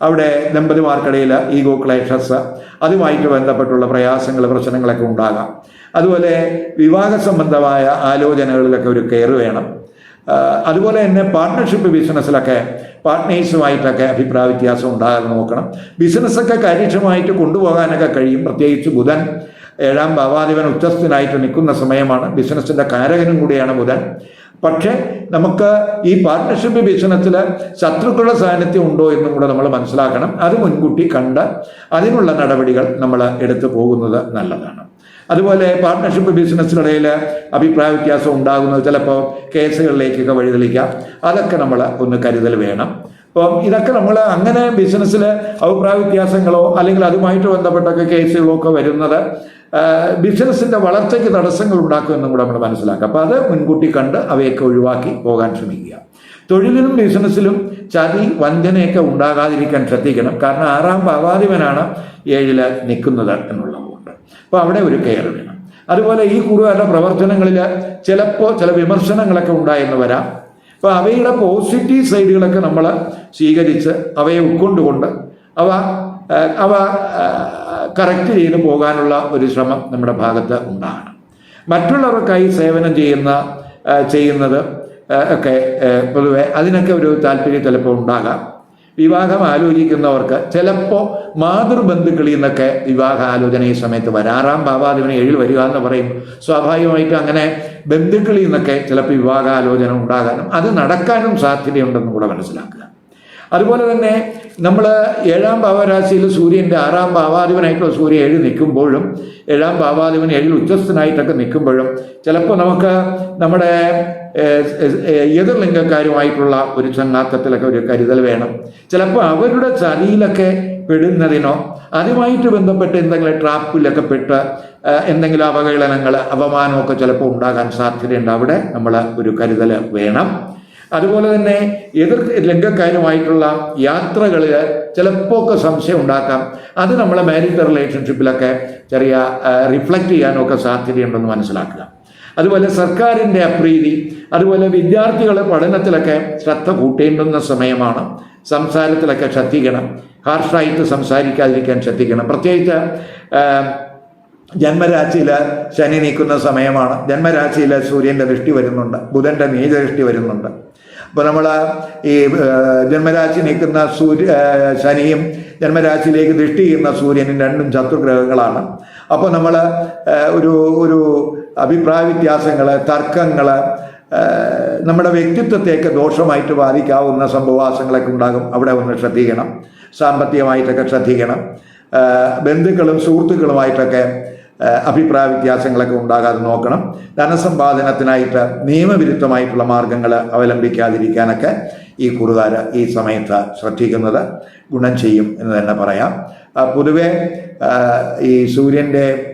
A: അവിടെ ദമ്പതിമാർക്കിടയിൽ ഈഗോ ക്ലേഷസ് അതുമായിട്ട് ബന്ധപ്പെട്ടുള്ള പ്രയാസങ്ങൾ പ്രശ്നങ്ങളൊക്കെ ഉണ്ടാകാം. അതുപോലെ വിവാഹ സംബന്ധമായ ആലോചനകളിലൊക്കെ ഒരു കെയർ വേണം. അതുപോലെ തന്നെ പാർട്ട്ണർഷിപ്പ് ബിസിനസ്സിലൊക്കെ പാർട്ട്നേഴ്സുമായിട്ടൊക്കെ അഭിപ്രായ വ്യത്യാസം ഉണ്ടാകാതെ നോക്കണം. ബിസിനസ്സൊക്കെ കാര്യക്ഷമമായിട്ട് കൊണ്ടുപോകാനൊക്കെ കഴിയും. പ്രത്യേകിച്ച് ബുധൻ ഏഴാം ഭാവാധിപൻ ഉച്ചസ്ഥനായിട്ട് നിൽക്കുന്ന സമയമാണ്. ബിസിനസ്സിന്റെ കാരകനും കൂടിയാണ് ബുധൻ. പക്ഷേ നമുക്ക് ഈ പാർട്ട്ണർഷിപ്പ് ബിസിനസ്സിൽ ശത്രുക്കളുടെ സാന്നിധ്യം ഉണ്ടോ എന്നും കൂടെ നമ്മൾ മനസ്സിലാക്കണം. അത് മുൻകൂട്ടി കണ്ട് അതിനുള്ള നടപടികൾ നമ്മൾ എടുത്തു പോകുന്നത് നല്ലതാണ്. അതുപോലെ പാർട്ട്ണർഷിപ്പ് ബിസിനസ്സിനിടയിൽ അഭിപ്രായ വ്യത്യാസം ഉണ്ടാകുന്നത് ചിലപ്പോൾ കേസുകളിലേക്കൊക്കെ വഴിതെളിക്കാം. അതൊക്കെ നമ്മൾ ഒന്ന് കരുതൽ വേണം. അപ്പം ഇതൊക്കെ നമ്മൾ അങ്ങനെ ബിസിനസ്സിൽ അഭിപ്രായ വ്യത്യാസങ്ങളോ അല്ലെങ്കിൽ അതുമായിട്ട് ബന്ധപ്പെട്ടൊക്കെ കേസുകളോ ഒക്കെ വരുന്നത് ബിസിനസ്സിന്റെ വളർച്ചയ്ക്ക് തടസ്സങ്ങൾ ഉണ്ടാക്കുമെന്നും കൂടെ നമ്മൾ മനസ്സിലാക്കുക അപ്പോൾ അത് മുൻകൂട്ടി കണ്ട് അവയൊക്കെ ഒഴിവാക്കി പോകാൻ ശ്രമിക്കുക. തൊഴിലിലും ബിസിനസ്സിലും ചതി വഞ്ചനയൊക്കെ ഉണ്ടാകാതിരിക്കാൻ ശ്രദ്ധിക്കണം. കാരണം ആറാം ഭാവാധിപനാണ് ഏഴിൽ നിൽക്കുന്നത് എന്നുള്ളതുകൊണ്ട് അപ്പോൾ അവിടെ ഒരു കെയർ വേണം. അതുപോലെ ഈ കുറുകാരുടെ പ്രവർത്തനങ്ങളിൽ ചിലപ്പോൾ ചില വിമർശനങ്ങളൊക്കെ ഉണ്ടായെന്ന് വരാം. അപ്പോൾ അവയുടെ പോസിറ്റീവ് സൈഡുകളൊക്കെ നമ്മൾ സ്വീകരിച്ച് അവയെ ഉൾക്കൊണ്ടുകൊണ്ട് അവ അവ കറക്റ്റ് ചെയ്ത് പോകാനുള്ള ഒരു ശ്രമം നമ്മുടെ ഭാഗത്ത് ഉണ്ടാകണം. മറ്റുള്ളവർക്കായി സേവനം ചെയ്യുന്ന ചെയ്യുന്നത് ഒക്കെ പൊതുവെ അതിനൊക്കെ ഒരു താല്പര്യം ചിലപ്പോൾ ഉണ്ടാകാം. വിവാഹം ആലോചിക്കുന്നവർക്ക് ചിലപ്പോൾ മാതൃബന്ധുക്കളിൽ നിന്നൊക്കെ വിവാഹ ആലോചന ഈ സമയത്ത് വരാറാം ഭാവാധിപന് ഏഴിൽ വരിക എന്ന് പറയും. സ്വാഭാവികമായിട്ടും അങ്ങനെ ബന്ധുക്കളിൽ നിന്നൊക്കെ ചിലപ്പോൾ വിവാഹാലോചന ഉണ്ടാകാനും അത് നടക്കാനും സാധ്യതയുണ്ടെന്നും കൂടെ മനസ്സിലാക്കുക. അതുപോലെ തന്നെ നമ്മൾ ഏഴാം ഭാവരാശിയിൽ സൂര്യന്റെ ആറാം ഭാവാധിപനായിട്ടുള്ള സൂര്യൻ ഏഴ് നിൽക്കുമ്പോഴും ഏഴാം ഭാവാധിപൻ ഏഴിൽ ഉച്ചസ്ഥനായിട്ടൊക്കെ നിൽക്കുമ്പോഴും ചിലപ്പോൾ നമുക്ക് നമ്മുടെ എതിർലിംഗക്കാരുമായിട്ടുള്ള ഒരു ചങ്ങാത്തത്തിലൊക്കെ ഒരു കരുതൽ വേണം. ചിലപ്പോൾ അവരുടെ ചതിയിലൊക്കെ പെടുന്നതിനോ അതുമായിട്ട് ബന്ധപ്പെട്ട് എന്തെങ്കിലും ട്രാപ്പിലൊക്കെ പെട്ട് എന്തെങ്കിലും അവഹേളനങ്ങൾ അപമാനമൊക്കെ ചിലപ്പോൾ ഉണ്ടാകാൻ സാധ്യതയുണ്ട്. അവിടെ നമ്മൾ ഒരു കരുതൽ വേണം. അതുപോലെ തന്നെ എതിർ ലംഘക്കാരുമായിട്ടുള്ള യാത്രകളിൽ ചിലപ്പോൾ ഒക്കെ സംശയം ഉണ്ടാക്കാം. അത് നമ്മളെ മാരിറ്റൽ റിലേഷൻഷിപ്പിലൊക്കെ ചെറിയ റിഫ്ലക്റ്റ് ചെയ്യാനൊക്കെ സാധ്യതയുണ്ടെന്ന് മനസ്സിലാക്കുക. അതുപോലെ സർക്കാരിന്റെ അപ്രീതി അതുപോലെ വിദ്യാർത്ഥികളെ പഠനത്തിലൊക്കെ ശ്രദ്ധ കൂട്ടേണ്ടുന്ന സമയമാണ്. സംസാരത്തിലൊക്കെ ശ്രദ്ധിക്കണം. ഹാർഷായിട്ട് സംസാരിക്കാതിരിക്കാൻ ശ്രദ്ധിക്കണം. പ്രത്യേകിച്ച് ജന്മരാശിയിൽ ശനി നീക്കുന്ന സമയമാണ്. ജന്മരാശിയിൽ സൂര്യന്റെ ദൃഷ്ടി വരുന്നുണ്ട്. ബുധന്റെ നീചദൃഷ്ടി വരുന്നുണ്ട്. അപ്പോൾ നമ്മൾ ഈ ജന്മരാശി നീക്കുന്ന സൂര്യ ശനിയും ജന്മരാശിയിലേക്ക് ദൃഷ്ടി ചെയ്യുന്ന സൂര്യനും രണ്ടും ശത്രുഗ്രഹങ്ങളാണ്. അപ്പോൾ നമ്മൾ ഒരു ഒരു അഭിപ്രായ വ്യത്യാസങ്ങൾ തർക്കങ്ങൾ നമ്മുടെ വ്യക്തിത്വത്തെയൊക്കെ ദോഷമായിട്ട് ബാധിക്കാവുന്ന സംഭവാസങ്ങളൊക്കെ ഉണ്ടാകും. അവിടെ ഒന്ന് ശ്രദ്ധിക്കണം. സാമ്പത്തികമായിട്ടൊക്കെ ശ്രദ്ധിക്കണം. ബന്ധുക്കളും സുഹൃത്തുക്കളുമായിട്ടൊക്കെ അഭിപ്രായ വ്യത്യാസങ്ങളൊക്കെ ഉണ്ടാകാതെ നോക്കണം. ധനസമ്പാദനത്തിനായിട്ട് നിയമവിരുദ്ധമായിട്ടുള്ള മാർഗങ്ങൾ അവലംബിക്കാതിരിക്കാനൊക്കെ ഈ കുറുകാർ ഈ സമയത്ത് ശ്രദ്ധിക്കുന്നത് ഗുണം ചെയ്യും എന്ന് തന്നെ പറയാം. പൊതുവെ ഈ സൂര്യന്റെ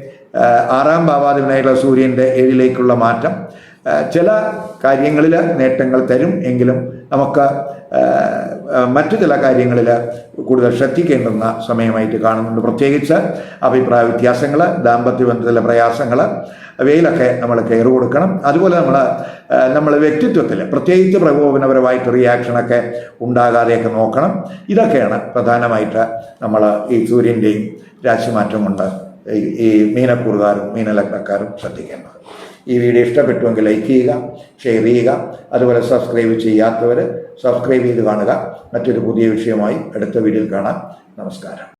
A: ആറാം ഭാവാധിപനായിട്ടുള്ള സൂര്യന്റെ ഏഴിലേക്കുള്ള മാറ്റം. ചില കാര്യങ്ങളിൽ നേട്ടങ്ങൾ തരും എങ്കിലും നമുക്ക് മറ്റു ചില കാര്യങ്ങളിൽ കൂടുതൽ ശ്രദ്ധിക്കേണ്ടുന്ന സമയമായിട്ട് കാണുന്നുണ്ട്. പ്രത്യേകിച്ച് അഭിപ്രായ വ്യത്യാസങ്ങൾ ദാമ്പത്യ ബന്ധത്തിലെ പ്രയാസങ്ങൾ അവയിലൊക്കെ നമ്മൾ കെയർ കൊടുക്കണം. അതുപോലെ നമ്മൾ നമ്മൾ വ്യക്തിത്വത്തിൽ പ്രത്യേകിച്ച് പ്രകോപനപരമായിട്ട് റിയാക്ഷനൊക്കെ ഉണ്ടാകാതെയൊക്കെ നോക്കണം. ഇതൊക്കെയാണ് പ്രധാനമായിട്ട് നമ്മൾ ഈ സൂര്യന്റെയും രാശിമാറ്റം കൊണ്ട് ഈ മീനക്കൂറുകാരും മീനലഗ്നക്കാരും ശ്രദ്ധിക്കേണ്ടത്. ഈ വീഡിയോ ഇഷ്ടപ്പെട്ടുവെങ്കിൽ ലൈക്ക് ചെയ്യുക ഷെയർ ചെയ്യുക അതുപോലെ സബ്സ്ക്രൈബ് ചെയ്യാത്തവർ സബ്സ്ക്രൈബ് ചെയ്ത് കാണുക. മറ്റൊരു പുതിയ വിഷയമായി അടുത്ത വീഡിയോയിൽ കാണാം. നമസ്കാരം.